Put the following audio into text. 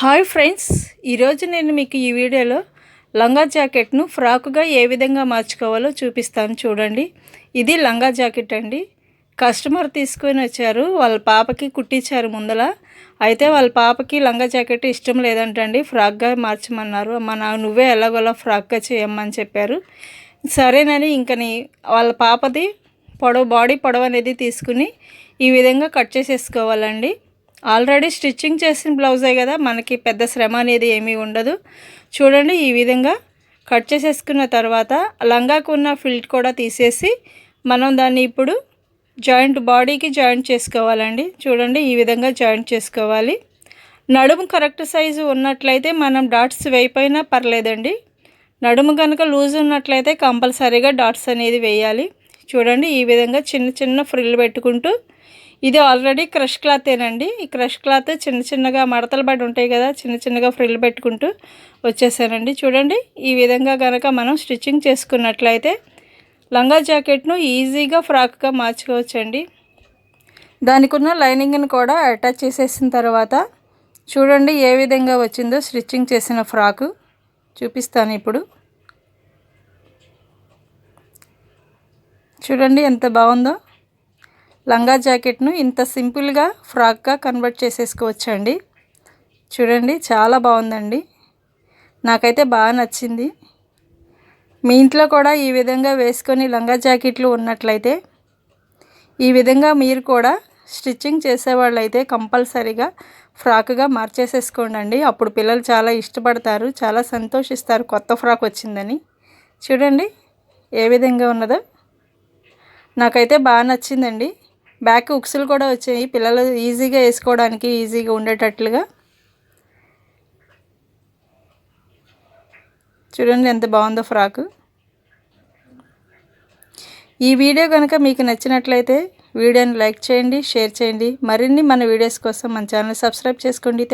Hi friends ఈరోజు నేను మీకు ఈ వీడియోలో లంగా జాకెట్ను ఫ్రాకుగా ఏ విధంగా మార్చుకోవాలో చూపిస్తాను చూడండి. ఇది లంగా జాకెట్ అండి. కస్టమర్ తీసుకొని వచ్చారు వాళ్ళ పాపకి కుట్టించారు ముందల. అయితే వాళ్ళ పాపకి లంగా జాకెట్ ఇష్టం లేదంటండి ఫ్రాక్గా మార్చమన్నారు. మన నా నువ్వే ఎలాగోలా ఫ్రాక్గా చేయమ్మని చెప్పారు. సరేనని ఇంకని వాళ్ళ పాపది పొడవు బాడీ పొడవు అనేది తీసుకుని ఈ విధంగా కట్ చేసేసుకోవాలండి. ఆల్రెడీ స్టిచ్చింగ్ చేసిన బ్లౌజే కదా మనకి పెద్ద శ్రమ అనేది ఏమీ ఉండదు. చూడండి ఈ విధంగా కట్ చేసేసుకున్న తర్వాత లంగాకు ఉన్న ఫిల్ట్ కూడా తీసేసి మనం దాన్ని ఇప్పుడు జాయింట్ బాడీకి జాయింట్ చేసుకోవాలండి. చూడండి ఈ విధంగా జాయింట్ చేసుకోవాలి. నడుము కరెక్ట్ సైజు ఉన్నట్లయితే మనం డాట్స్ వేయిపోయినా పర్లేదండి. నడుము కనుక లూజ్ ఉన్నట్లయితే కంపల్సరీగా డాట్స్ అనేది వేయాలి. చూడండి ఈ విధంగా చిన్న చిన్న ఫ్రిల్ పెట్టుకుంటూ ఇది ఆల్రెడీ క్రష్ క్లాతేనండి ఈ క్రష్ క్లాత్ చిన్న చిన్నగా మడతలు పడి ఉంటాయి కదా చిన్న చిన్నగా ఫ్రిల్ పెట్టుకుంటూ వచ్చేసానండి. చూడండి ఈ విధంగా కనుక మనం స్టిచ్చింగ్ చేసుకున్నట్లయితే లంగా జాకెట్ను ఈజీగా ఫ్రాక్గా మార్చుకోవచ్చండి. దానికి ఉన్న లైనింగ్ని కూడా అటాచ్ చేసేసిన తర్వాత చూడండి ఏ విధంగా వచ్చిందో స్టిచ్చింగ్ చేసిన ఫ్రాకు చూపిస్తాను ఇప్పుడు. చూడండి ఎంత బాగుందో. లంగా జాకెట్ను ఇంత సింపుల్గా ఫ్రాక్గా కన్వర్ట్ చేసేసుకోవచ్చండి. చూడండి చాలా బాగుందండి. నాకైతే బాగా నచ్చింది. మీ ఇంట్లో కూడా ఈ విధంగా వేసుకొని లంగా జాకెట్లు ఉన్నట్లయితే ఈ విధంగా మీరు కూడా స్టిచ్చింగ్ చేసేవాళ్ళైతే కంపల్సరీగా ఫ్రాక్గా మార్చేసేసుకోండి అప్పుడు పిల్లలు చాలా ఇష్టపడతారు చాలా సంతోషిస్తారు కొత్త ఫ్రాక్ వచ్చిందని. చూడండి ఏ విధంగా ఉన్నదో. నాకైతే బాగా నచ్చిందండి. బ్యాక్ ఉక్సులు కూడా వచ్చాయి. పిల్లలు ఈజీగా వేసుకోవడానికి ఈజీగా ఉండేటట్లుగా. చూడండి ఎంత బాగుందో ఫ్రాకు. ఈ వీడియో కనుక మీకు నచ్చినట్లయితే వీడియోని లైక్ చేయండి షేర్ చేయండి. మరిన్ని మన వీడియోస్ కోసం మన ఛానల్ సబ్స్క్రైబ్ చేసుకోండి.